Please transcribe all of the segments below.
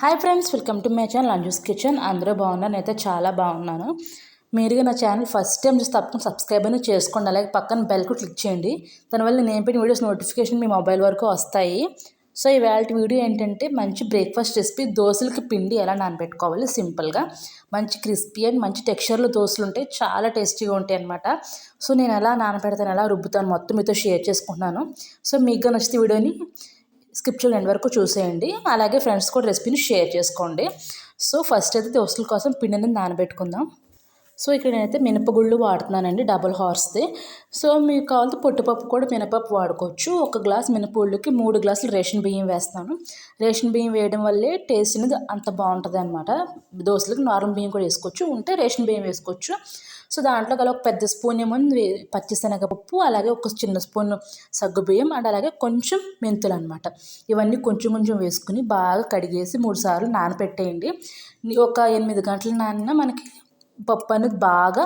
Hi friends welcome to my channel Anju's kitchen. అందరూ బాగున్నారు? నేనైతే చాలా బాగున్నాను. మీరుగా నా ఛానల్ ఫస్ట్ టైం చూసి తప్పకుండా సబ్స్క్రైబ్ అనేది చేసుకోండి. అలాగే పక్కన బెల్కు క్లిక్ చేయండి. దానివల్ల నేను పెట్టిన వీడియోస్ నోటిఫికేషన్ మీ మొబైల్ వరకు వస్తాయి. సో ఇవాళ వీడియో ఏంటంటే మంచి బ్రేక్ఫాస్ట్ రెసిపీ దోశలకి పిండి ఎలా నానబెట్టుకోవాలి సింపుల్గా మంచి క్రిస్పీ అండ్ మంచి టెక్స్చర్లో దోశలు ఉంటాయి చాలా టేస్టీగా ఉంటాయి అనమాట సో నేను ఎలా నానబెడతాను ఎలా రుబ్బుతాను మొత్తం మీతో షేర్ చేసుకుంటున్నాను. సో మీకు నచ్చితే వీడియోని స్కిప్ చేయండి వరకు చూసేయండి. అలాగే ఫ్రెండ్స్ కూడా రెసిపీని షేర్ చేసుకోండి. సో ఫస్ట్ అయితే దోశల కోసం పిండిని నానబెట్టుకుందాం. సో ఇక్కడ నేనైతే మినపగుళ్ళు వాడుతున్నానండి డబుల్ హార్స్ది సో మీకు కావాలంటే పొట్టుపప్పు కూడా మినపప్పు వాడుకోవచ్చు. ఒక గ్లాస్ మినపగుళ్ళకి మూడు గ్లాసులు రేషన్ బియ్యం వేస్తాను. రేషన్ బియ్యం వేయడం వల్లే టేస్ట్ అనేది అంత బాగుంటుంది అనమాట దోశలకు నార్మల్ బియ్యం కూడా వేసుకోవచ్చు ఉంటే రేషన్ బియ్యం వేసుకోవచ్చు. సో దాంట్లో గల ఒక పెద్ద స్పూన్ ఏమో పచ్చిశనగపప్పు అలాగే ఒక చిన్న స్పూన్ సగ్గుబియ్యం అండ్ అలాగే కొంచెం మెంతులు అనమాట ఇవన్నీ కొంచెం కొంచెం వేసుకుని బాగా కడిగేసి మూడు సార్లు నానపెట్టేయండి. ఒక ఎనిమిది గంటల నానిన మనకి పప్పు అనేది బాగా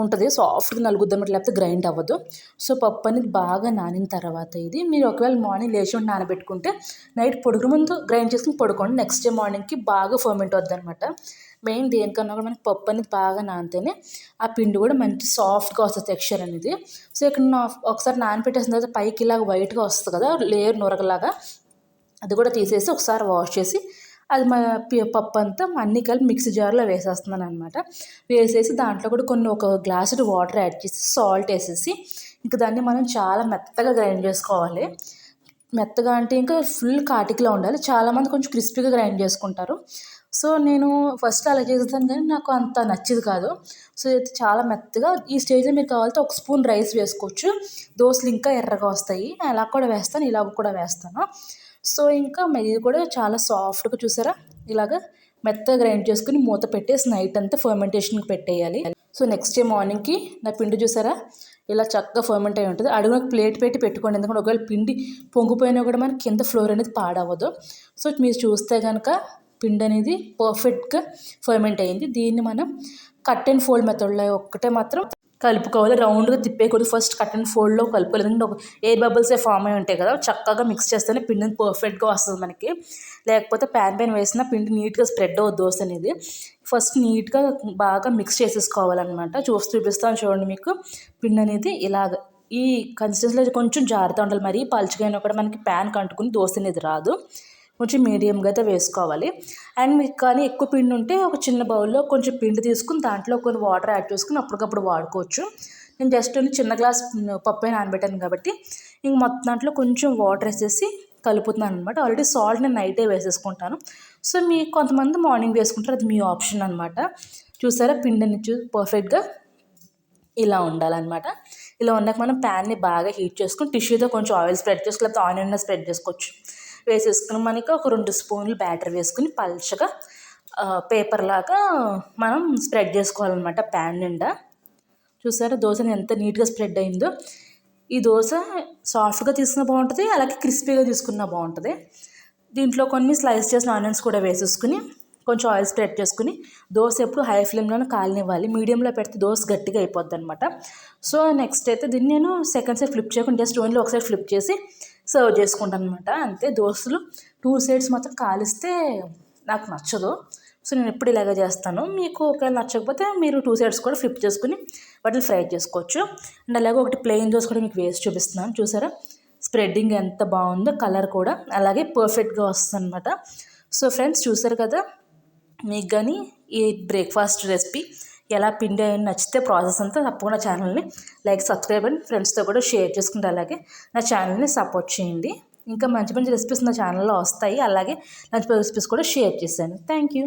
ఉంటుంది. సాఫ్ట్గా నలుగుద్దాం లేకపోతే గ్రైండ్ అవ్వదు. సో పప్పు అనేది బాగా నానిన తర్వాత ఇది మీరు ఒకవేళ మార్నింగ్ లేచి నానబెట్టుకుంటే నైట్ పొడుగు ముందు గ్రైండ్ చేసుకుని పడుకోండి. నెక్స్ట్ డే మార్నింగ్కి బాగా ఫర్మెంట్ అవుద్ది అనమాట మెయిన్ దేనికన్నా కూడా మనకి పప్పు అనేది బాగా నానితేనే ఆ పిండి కూడా మంచి సాఫ్ట్గా వస్తుంది టెక్స్చర్ అనేది. సో ఇక్కడ ఒకసారి నానపెట్టేసిన తర్వాత పైకి ఇలాగ వైట్గా వస్తుంది కదా లేయర్ నొరగలాగా అది కూడా తీసేసి ఒకసారి వాష్ చేసి అది మా పప్పు అంతా అన్ని కలిపి మిక్సీ జార్లో వేసేస్తున్నాను అనమాట వేసేసి దాంట్లో కూడా కొన్ని ఒక గ్లాసుడు వాటర్ యాడ్ చేసి సాల్ట్ వేసేసి ఇంకా దాన్ని మనం చాలా మెత్తగా గ్రైండ్ చేసుకోవాలి. మెత్తగా అంటే ఇంకా ఫుల్ కాటికిలో ఉండాలి. చాలామంది కొంచెం క్రిస్పీగా గ్రైండ్ చేసుకుంటారు. సో నేను ఫస్ట్ అలా చేస్తాను కానీ నాకు అంత నచ్చేది కాదు. సో ఇది చాలా మెత్తగా ఈ స్టేజ్లో మీరు కావాలంటే ఒక స్పూన్ రైస్ వేసుకోవచ్చు. దోశలు ఇంకా ఎర్రగా వస్తాయి. అలా కూడా వేస్తాను ఇలా కూడా వేస్తాను. సో ఇంకా ఇది కూడా చాలా సాఫ్ట్గా చూసారా? ఇలాగ మెత్తగా గ్రైండ్ చేసుకుని మూత పెట్టేసి నైట్ అంతా ఫర్మెంటేషన్కి పెట్టేయాలి. సో నెక్స్ట్ డే మార్నింగ్కి నా పిండి చూసారా? ఇలా చక్కగా ఫర్మెంట్ అయి ఉంటుంది. అడుగున ప్లేట్ పెట్టి పెట్టుకోండి. ఎందుకంటే ఒకవేళ పిండి పొంగిపోయినా కూడా మనకి కింద ఫ్లోర్ అనేది పాడవదు సో మీరు చూస్తే కనుక పిండి అనేది పర్ఫెక్ట్గా ఫర్మెంట్ అయింది. దీన్ని మనం కట్ అండ్ ఫోల్డ్ మెథడ్లో ఒక్కటే మాత్రం కలుపుకోవాలి. రౌండ్గా తిప్పేకూడదు ఫస్ట్ కట్ అండ్ ఫోల్డ్లో కలుపుకోవాలి. ఎందుకంటే ఒక ఎయిర్ బబుల్సే ఫామ్ అయి ఉంటాయి కదా చక్కగా మిక్స్ చేస్తేనే పిండి పర్ఫెక్ట్గా వస్తుంది మనకి. లేకపోతే ప్యాన్ పైన వేసిన పిండి నీట్గా స్ప్రెడ్ అవ్వదు దోశ అనేది. ఫస్ట్ నీట్గా బాగా మిక్స్ చేసేసుకోవాలన్నమాట. చూసి చూపిస్తాను చూడండి మీకు. పిండి అనేది ఇలాగ ఈ కన్సిస్టెన్సీలో కొంచెం జారుతూ ఉండాలి. మరీ పలుచగా కూడా మనకి ప్యాన్ కంటుకుని దోశ అనేది రాదు. కొంచెం మీడియంగా అయితే వేసుకోవాలి. అండ్ మీకు కానీ ఎక్కువ పిండి ఉంటే ఒక చిన్న బౌల్లో కొంచెం పిండి తీసుకుని దాంట్లో కొన్ని వాటర్ యాడ్ చేసుకుని అప్పటికప్పుడు వాడుకోవచ్చు. నేను జస్ట్ చిన్న గ్లాస్ పప్పు నానబెట్టాను కాబట్టి ఇంక మొత్తం దాంట్లో కొంచెం వాటర్ వేసేసి కలుపుతున్నాను అనమాట ఆల్రెడీ సాల్ట్ నేను నైటే వేసేసుకుంటాను. సో మీ కొంతమంది మార్నింగ్ వేసుకుంటారు. అది మీ ఆప్షన్ అనమాట చూసారా? పిండిని చూ పర్ఫెక్ట్గా ఇలా ఉండాలన్నమాట. ఇలా ఉన్నాక మనం ప్యాన్ని బాగా హీట్ చేసుకుని టిష్యూతో కొంచెం ఆయిల్ స్ప్రెడ్ చేసుకోవాలి లేకపోతే ఆనియన్ స్ప్రెడ్ చేసుకోవచ్చు. వేసేసుకుని మనకి ఒక రెండు స్పూన్లు బ్యాటర్ వేసుకుని పల్చగా పేపర్ లాగా మనం స్ప్రెడ్ చేసుకోవాలన్నమాట ప్యాన్ నిండా. చూసారా దోశని ఎంత నీట్గా స్ప్రెడ్ అయిందో. ఈ దోశ సాఫ్ట్గా తీసుకున్న బాగుంటుంది అలాగే క్రిస్పీగా తీసుకున్న బాగుంటుంది. దీంట్లో కొన్ని స్లైస్ చేసిన ఆనియన్స్ కూడా వేసేసుకుని కొంచెం ఆయిల్ స్ప్రెడ్ చేసుకుని దోశ ఎప్పుడు హై ఫ్లేమ్లోనే కాలనివ్వాలి. మీడియంలో పెడితే దోశ గట్టిగా అయిపోద్ది అనమాట సో నెక్స్ట్ అయితే దీన్ని నేను సెకండ్ సైడ్ ఫ్లిప్ చేయకుండా జస్ట్ ఓన్లీ ఒకసారి ఫ్లిప్ చేసి సర్వ్ చేసుకుంటాను అనమాట అంతే. దోశలు టూ సైడ్స్ మాత్రం కాలిస్తే నాకు నచ్చదు. సో నేను ఎప్పుడు ఇలాగే చేస్తాను. మీకు ఒకవేళ నచ్చకపోతే మీరు టూ సైడ్స్ కూడా ఫ్లిప్ చేసుకుని వాటిని ఫ్రై చేసుకోవచ్చు. అండ్ అలాగే ఒకటి ప్లెయిన్ దోశ కూడా మీకు వేసి చూపిస్తున్నాను. చూసారా? స్ప్రెడ్డింగ్ ఎంత బాగుందో కలర్ కూడా అలాగే పర్ఫెక్ట్గా వస్తుంది అనమాట సో ఫ్రెండ్స్ చూసారు కదా? మీకు కానీ ఈ బ్రేక్ఫాస్ట్ రెసిపీ ఎలా పిండి నచ్చితే ప్రాసెస్ అంతా తప్పకుండా ఛానల్ని లైక్ సబ్స్క్రైబ్ అండ్ ఫ్రెండ్స్తో కూడా షేర్ చేసుకుంటే అలాగే నా ఛానల్ని సపోర్ట్ చేయండి. ఇంకా మంచి మంచి రెసిపీస్ నా ఛానల్లో వస్తాయి. అలాగే మంచి రెసిపీస్ కూడా షేర్ చేశాను. Thank you.